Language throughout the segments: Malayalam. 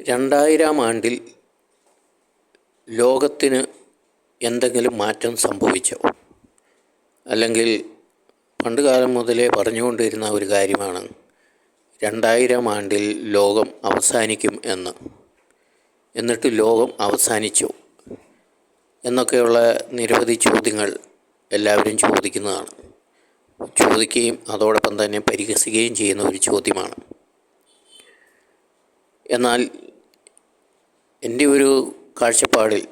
രണ്ടായിരം ആണ്ടിൽ ലോകത്തിന് എന്തെങ്കിലും മാറ്റം സംഭവിച്ചോ? അല്ലെങ്കിൽ പണ്ട് കാലം മുതലേ പറഞ്ഞുകൊണ്ടിരുന്ന ഒരു കാര്യമാണ് രണ്ടായിരം ആണ്ടിൽ ലോകം അവസാനിക്കും എന്ന്. എന്നിട്ട് ലോകം അവസാനിച്ചു? എന്നൊക്കെയുള്ള നിരവധി ചോദ്യങ്ങൾ എല്ലാവരും ചോദിക്കുന്നതാണ്. ചോദിക്കുകയും അതോടൊപ്പം തന്നെ പരിഹസിക്കുകയും ചെയ്യുന്ന ഒരു ചോദ്യമാണ്. എന്നാൽ എന്റെ ഒരു കാഴ്ചപ്പാടിൽ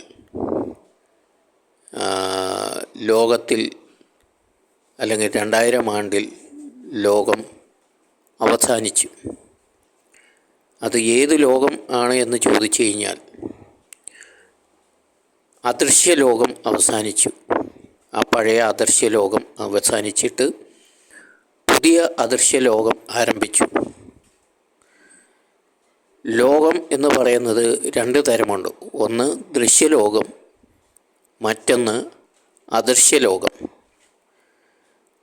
ലോകത്തിൽ അല്ലെങ്കിൽ രണ്ടായിരം ആണ്ടിൽ ലോകം അവസാനിച്ചു. അത് ഏത് ലോകം ആണ് എന്ന് ചോദിച്ചു കഴിഞ്ഞാൽ അദൃശ്യ ലോകം അവസാനിച്ചു. ആ പഴയ അദൃശ്യ ലോകം അവസാനിച്ചിട്ട് പുതിയ അദൃശ്യ ലോകം ആരംഭിച്ചു. ലോകം എന്ന് പറയുന്നത് രണ്ട് തരമുണ്ട്. ഒന്ന് ദൃശ്യലോകം മറ്റൊന്ന് അദൃശ്യലോകം.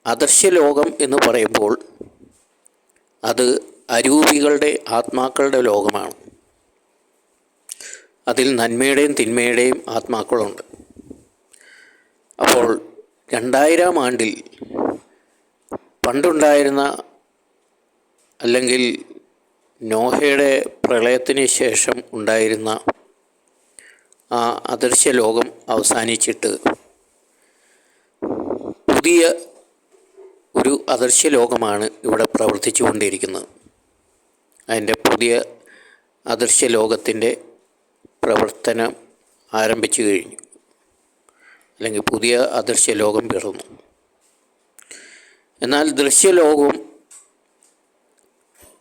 അദൃശ്യലോകം എന്ന് പറയുമ്പോൾ അത് അരൂപികളുടെ ആത്മാക്കളുടെ ലോകമാണ്. അതിൽ നന്മയുടെയും തിന്മയുടെയും ആത്മാക്കളുണ്ട്. അപ്പോൾ രണ്ടായിരം ആണ്ടിൽ പണ്ടുണ്ടായിരുന്ന അല്ലെങ്കിൽ നോഹയുടെ പ്രളയത്തിന് ശേഷം ഉണ്ടായിരുന്ന ആ അദൃശ്യ ലോകം അവസാനിച്ചിട്ട് പുതിയ ഒരു അദൃശ്യ ലോകമാണ് ഇവിടെ പ്രവർത്തിച്ചു കൊണ്ടിരിക്കുന്നത്. അതിന്റെ പുതിയ അദൃശ്യ ലോകത്തിന്റെ പ്രവർത്തനം ആരംഭിച്ചു കഴിഞ്ഞു. അല്ലെങ്കിൽ പുതിയ അദൃശ്യ ലോകം പിറന്നു. എന്നാൽ ദൃശ്യലോകവും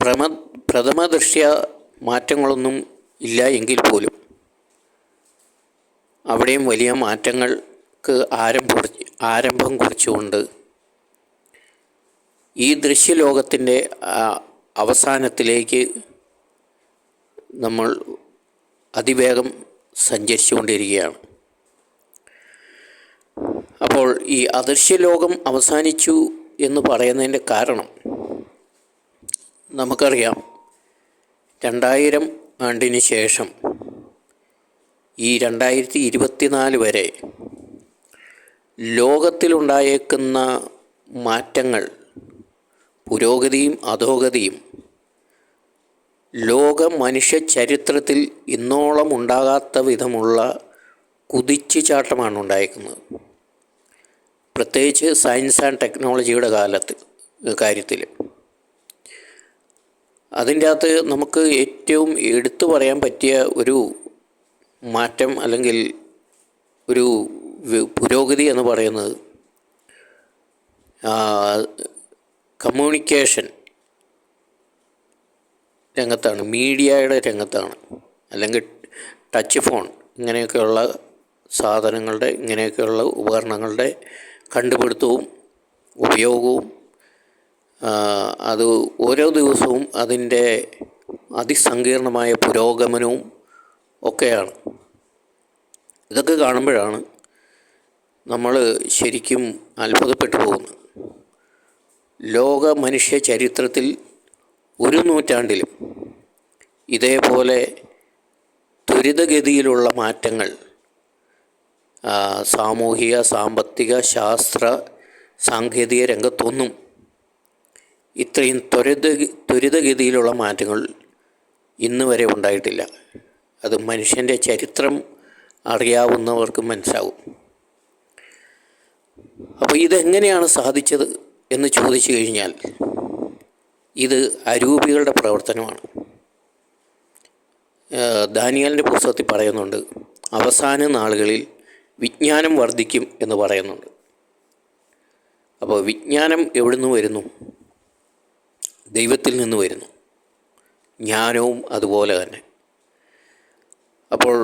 പ്രമ പ്രഥമ ദൃശ്യ മാറ്റങ്ങളൊന്നും ഇല്ല എങ്കിൽ പോലും. അവിടെയും വലിയ മാറ്റങ്ങൾക്ക് ആരംഭം ആരംഭം കുറിച്ചുകൊണ്ട് ഈ ദൃശ്യലോകത്തിന്റെ അവസാനത്തിലേക്ക് നമ്മൾ അതിവേഗം സഞ്ചരിച്ചുകൊണ്ടിരിക്കുകയാണ്. അപ്പോൾ ഈ അദൃശ്യലോകം അവസാനിച്ചു എന്ന് പറയുന്നതിന്റെ കാരണം നമുക്കറിയാം. രണ്ടായിരം ആണ്ടിന് ശേഷം ഈ രണ്ടായിരത്തി ഇരുപത്തിനാല് വരെ ലോകത്തിലുണ്ടായേക്കുന്ന മാറ്റങ്ങൾ പുരോഗതിയും അധോഗതിയും ലോക മനുഷ്യ ചരിത്രത്തിൽ ഇന്നോളം ഉണ്ടാകാത്ത വിധമുള്ള കുതിച്ചുചാട്ടമാണ് ഉണ്ടായിരിക്കുന്നത് പ്രത്യേകിച്ച് സയൻസ് ആൻഡ് ടെക്നോളജിയുടെ കാലത്ത് കാര്യത്തിൽ അതിന്റെ അകത്ത് നമുക്ക് ഏറ്റവും എടുത്തു പറയാൻ പറ്റിയ ഒരു മാറ്റം അല്ലെങ്കിൽ ഒരു പുരോഗതി എന്ന് പറയുന്നത് കമ്മ്യൂണിക്കേഷൻ രംഗത്താണ് മീഡിയയുടെ രംഗത്താണ് അല്ലെങ്കിൽ ടച്ച് ഫോൺ ഇങ്ങനെയൊക്കെയുള്ള സാധനങ്ങളുടെ ഇങ്ങനെയൊക്കെയുള്ള ഉപകരണങ്ങളുടെ കണ്ടുപിടുത്തവും ഉപയോഗവും അത് ഓരോ ദിവസവും അതിന്റെ അതിസങ്കീർണമായ പുരോഗമനവും ഒക്കെയാണ്. ഇതൊക്കെ കാണുമ്പോഴാണ് നമ്മൾ ശരിക്കും അത്ഭുതപ്പെട്ടു പോകുന്നത്. ലോക മനുഷ്യ ചരിത്രത്തിൽ ഒരു നൂറ്റാണ്ടിലും ഇതേപോലെ ത്വരിതഗതിയിലുള്ള മാറ്റങ്ങൾ സാമൂഹിക സാമ്പത്തിക ശാസ്ത്ര സാങ്കേതിക രംഗത്തൊന്നും ഇത്രയും ത്വരിത ത്വരിതഗതിയിലുള്ള മാറ്റങ്ങൾ ഇന്ന് വരെ ഉണ്ടായിട്ടില്ല. അത് മനുഷ്യന്റെ ചരിത്രം അറിയാവുന്നവർക്ക് മനസ്സാവും. അപ്പോൾ ഇതെങ്ങനെയാണ് സാധിച്ചത് എന്ന് ചോദിച്ചു കഴിഞ്ഞാൽ ഇത് അരൂപികളുടെ പ്രവർത്തനമാണ്. ദാനിയാലിന്റെ പുസ്തകത്തിൽ പറയുന്നുണ്ട് അവസാന നാളുകളിൽ വിജ്ഞാനം വർദ്ധിക്കും എന്ന് പറയുന്നുണ്ട്. അപ്പോൾ വിജ്ഞാനം എവിടുന്ന് വരുന്നു? ദൈവത്തിൽ നിന്ന് വരുന്നു. ജ്ഞാനവും അതുപോലെ തന്നെ. അപ്പോൾ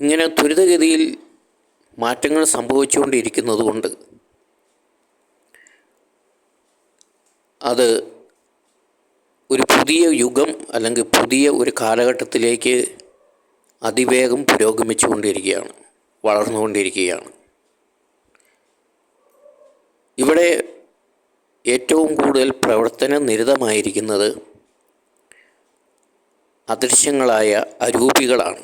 ഇങ്ങനെ ത്വരിതഗതിയിൽ മാറ്റങ്ങൾ സംഭവിച്ചുകൊണ്ടിരിക്കുന്നത് കൊണ്ട് അത് ഒരു പുതിയ യുഗം അല്ലെങ്കിൽ പുതിയ ഒരു കാലഘട്ടത്തിലേക്ക് അതിവേഗം പുരോഗമിച്ചുകൊണ്ടിരിക്കുകയാണ് വളർന്നുകൊണ്ടിരിക്കുകയാണ്. ഇവിടെ ഏറ്റവും കൂടുതൽ പ്രവർത്തന നിരതമായിരിക്കുന്നത് അദൃശ്യങ്ങളായ അരൂപികളാണ്.